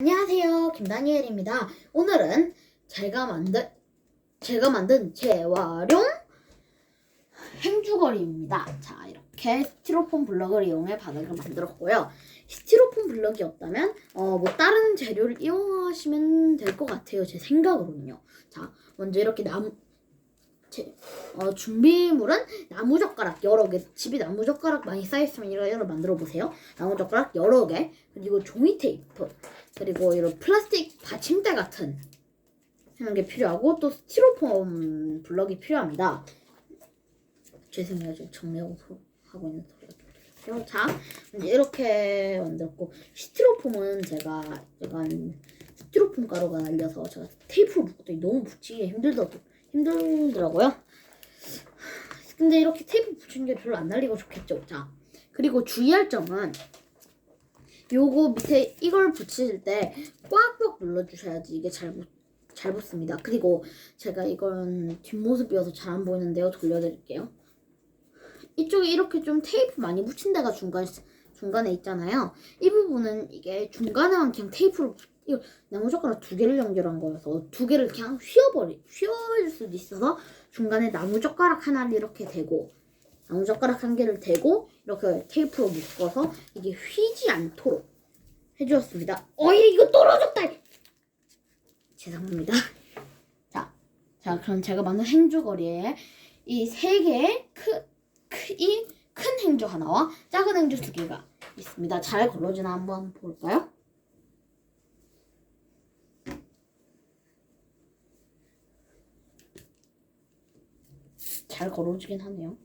안녕하세요. 김다니엘입니다. 오늘은 제가 만든 제가 만든 재활용 행주거리입니다. 자, 이렇게 스티로폼 블럭을 이용해 바닥을 만들었고요. 스티로폼 블럭이 없다면 어, 뭐 다른 재료를 이용하시면 될 것 같아요. 제 생각으로는요. 자, 먼저 이렇게 나무 제, 어, 준비물은 나무젓가락 여러 개. 집에 나무젓가락 많이 쌓여있으면 이런 걸 만들어 보세요. 나무젓가락 여러 개. 그리고 종이 테이프. 그리고 이런 플라스틱 받침대 같은 이런 게 필요하고 또 스티로폼 블럭이 필요합니다. 죄송해요. 지금 정리하고 소- 하고 있는 소리가 자, 이제 이렇게 만들었고 스티로폼은 제가 약간 스티로폼 가루가 날려서 제가 테이프로 묶었더니 너무 붙이기 힘들더, 힘들더라고요. 근데 이렇게 테이프 붙이는 게 별로 안 날리고 좋겠죠. 자, 그리고 주의할 점은 요거 밑에 이걸 붙이실 때 꽉꽉 눌러주셔야지 이게 잘, 붙, 잘 붙습니다. 그리고 제가 이건 뒷모습이어서 잘 안 보이는데요. 돌려드릴게요. 이쪽에 이렇게 좀 테이프 많이 붙인 데가 중간, 중간에 있잖아요. 이 부분은 이게 중간에만 그냥 테이프로 붙- 이거 나무젓가락 두 개를 연결한 거여서 두 개를 그냥 휘어버리, 휘어질 수도 있어서 중간에 나무젓가락 하나를 이렇게 대고 나무젓가락 한 개를 대고 이렇게 테이프로 묶어서 이게 휘지 않도록 해주었습니다. 어이 이거 떨어졌다. 죄송합니다. 자, 자 그럼 제가 만든 행주거리에 이 세 개의 크이큰 행주 하나와 작은 행주 두 개가 있습니다. 잘 걸러지나 한번 볼까요? 잘 걸어지긴 하네요.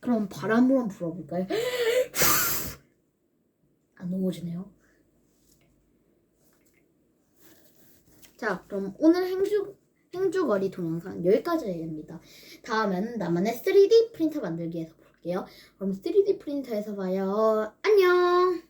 그럼 바람을 한번 불어볼까요? 안 넘어지네요. 자, 그럼 오늘 행주, 행주거리 동영상 여기까지입니다. 다음에는 나만의 3D 프린터 만들기에서 볼게요. 그럼 3D 프린터에서 봐요. 안녕!